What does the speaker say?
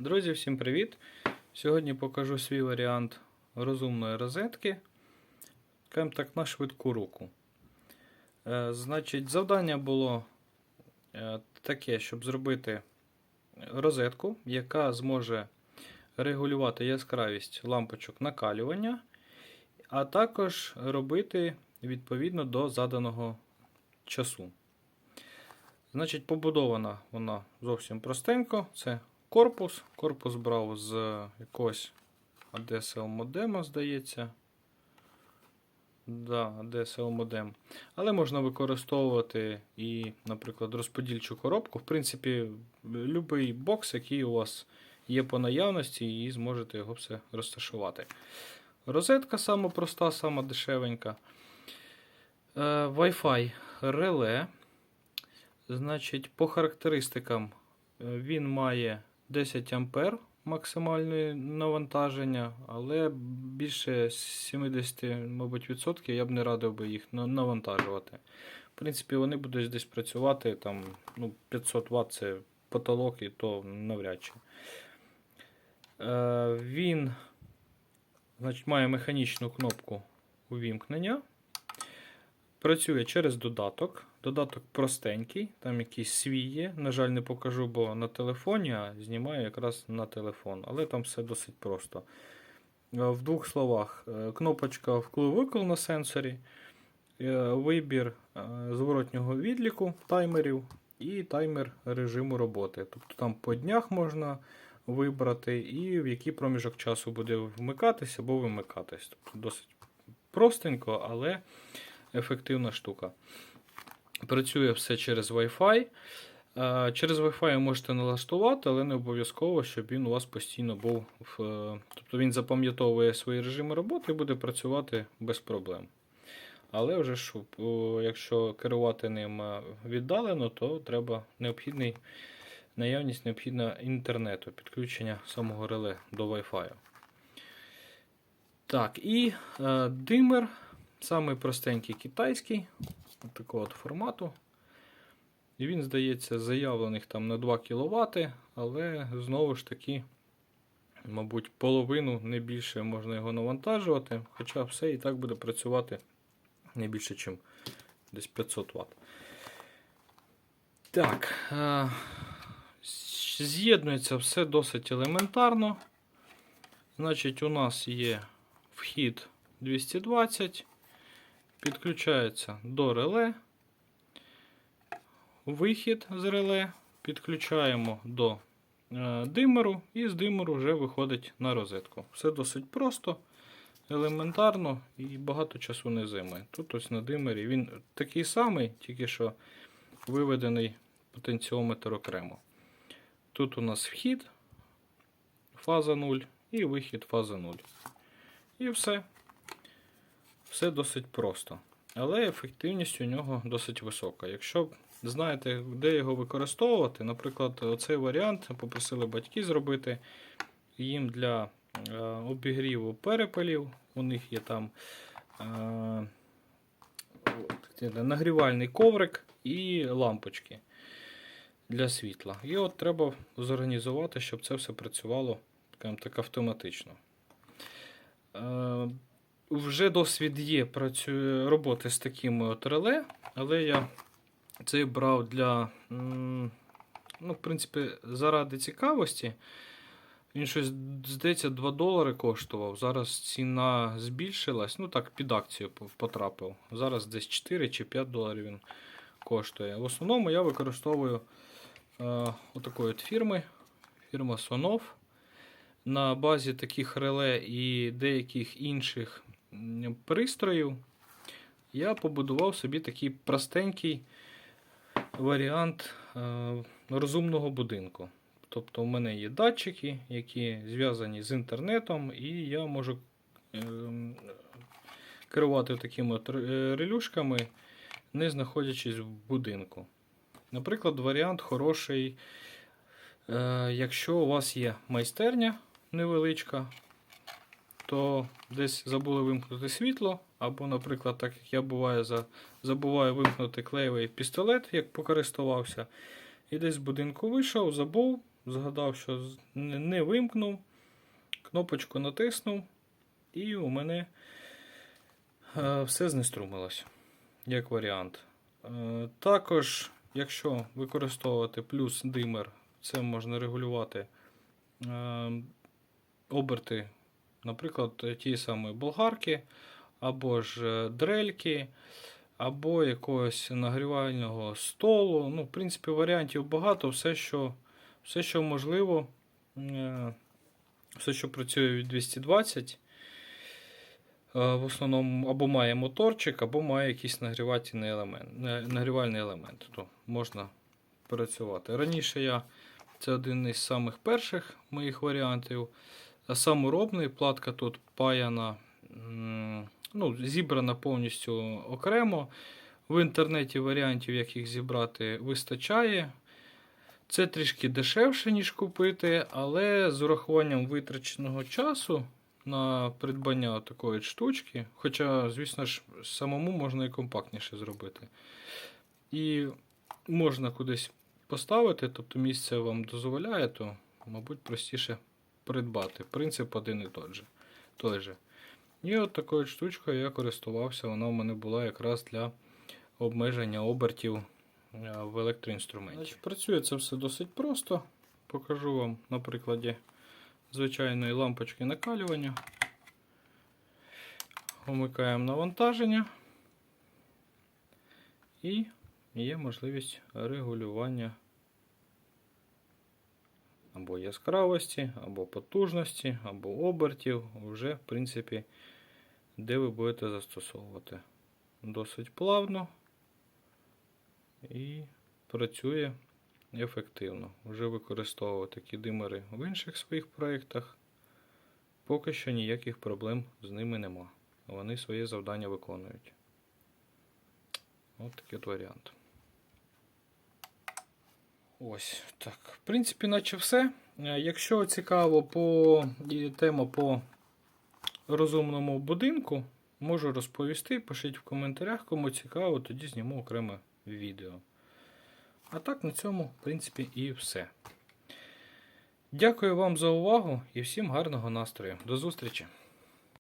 Друзі, всім привіт! Сьогодні покажу свій варіант розумної розетки. Скажімо так, на швидку руку. Е, значить, завдання було е, таке, щоб зробити розетку, яка зможе регулювати яскравість лампочок накалювання, а також робити відповідно до заданого часу. Значить, побудована вона зовсім простенько. Це корпус. Корпус брав з якогось ADSL модема, здається. Да, ADSL модем. Але можна використовувати і, наприклад, розподільчу коробку. В принципі, будь-який бокс, який у вас є по наявності, і зможете його все розташувати. Розетка сама проста, сама дешевенька. Е, Wi-Fi реле. Значить, по характеристикам е, він має 10 ампер максимальне навантаження, але більше 70, мабуть, відсотків я б не радив би їх навантажувати. В принципі, вони будуть десь працювати там, ну, 500 Вт це потолок, і то навряд чи. Е, він значить, має механічну кнопку увімкнення. Працює через додаток. Додаток простенький, там якийсь свій є. На жаль, не покажу, бо на телефоні, а знімаю якраз на телефон. Але там все досить просто. Е, В двох словах, е, кнопочка вкл-викл на сенсорі, е, вибір зворотнього відліку таймерів і таймер режиму роботи. Тобто там по днях можна вибрати, і в який проміжок часу буде вмикатися або вимикатись. Тобто досить простенько, але ефективна штука. Працює все через Wi-Fi. Е, Через Wi-Fi ви можете налаштувати, але не обов'язково, щоб він у вас постійно був. В... е, Тобто він запам'ятовує свої режими роботи і буде працювати без проблем. Але вже о, якщо керувати ним е, віддалено, то треба необхідний наявність необхідна інтернету, підключення самого реле до Wi-Fi. Так, і димер, самий простенький китайський, от такого от формату. І він, здається, заявлених там на 2 кВт, але знову ж таки, мабуть, половину не більше можна його навантажувати, хоча все і так буде працювати не більше, ніж десь 500 Вт. Так, е, з'єднується все досить елементарно. Значить, у нас є вхід 220, підключається до реле. Вихід з реле підключаємо до е, димеру, і з димеру вже виходить на розетку. Все досить просто, елементарно і багато часу не займає. Тут ось на димері він такий самий, тільки що виведений потенціометр окремо. Тут у нас вхід, фаза 0 і вихід фаза 0. І все. Все досить просто. Але ефективність у нього досить висока. Якщо знаєте, де його використовувати, наприклад, цей варіант попросили батьки зробити їм для е, обігріву перепелів. У них є там е, нагрівальний коврик і лампочки для світла. І от треба зорганізувати, щоб це все працювало так автоматично. Вже досвід є працює, роботи з такими от реле, але я цей брав для, ну, в принципі, заради цікавості. Він щось, здається, 2 долари коштував. Зараз ціна збільшилась. Ну так, під акцію потрапив. Зараз десь 4 чи 5 доларів він коштує. В основному я використовую е, отакої от фірми. Фірма Sonov. На базі таких реле і деяких інших пристроїв я побудував собі такий простенький варіант е, розумного будинку. Тобто, у мене є датчики, які зв'язані з інтернетом, і я можу е, керувати такими от релюшками, не знаходячись в будинку. Наприклад, варіант хороший, е, якщо у вас є майстерня невеличка, то десь забули вимкнути світло, або, наприклад, так як я буває, за, забуваю вимкнути клеєвий пістолет, як покористувався, і десь з будинку вийшов, забув, згадав, що не вимкнув, кнопочку натиснув, і у мене е, все знеструмилось, як варіант. Е, також, якщо використовувати плюс димер, це можна регулювати е, оберти, наприклад, ті самої болгарки, або ж е, дрельки, або якогось нагрівального столу. Ну, в принципі, варіантів багато, все, що, все, що можливо, е, все, що працює від 220. е, В основному або має моторчик, або має якийсь нагрівательний елемент, нагрівальний елемент. То можна працювати. Раніше я це один із самих перших моїх варіантів. Саморобний, платка тут паяна, ну, зібрана повністю окремо. В інтернеті варіантів, як їх зібрати, вистачає. Це трішки дешевше, ніж купити, але з урахуванням витраченого часу на придбання такої штучки, хоча, звісно ж, самому можна і компактніше зробити. І можна кудись поставити, тобто місце вам дозволяє, то, мабуть, простіше придбати. Принцип один і той же. Той же. І от такою штучкою я користувався, вона в мене була якраз для обмеження обертів е, в електроінструменті. Значить, працює це все досить просто. Покажу вам на прикладі звичайної лампочки накалювання. Вмикаємо навантаження. І є можливість регулювання або яскравості, або потужності, або обертів, вже, в принципі, де ви будете застосовувати. Досить плавно і працює ефективно. Вже використовував такі димери в інших своїх проєктах. Поки що ніяких проблем з ними нема. Вони своє завдання виконують. Ось такий от варіант. Ось так. В принципі, наче все. Е, Якщо цікаво по тема по розумному будинку, можу розповісти. Пишіть в коментарях, кому цікаво, тоді зніму окреме відео. А так, на цьому, в принципі, і все. Дякую вам за увагу і всім гарного настрою. До зустрічі!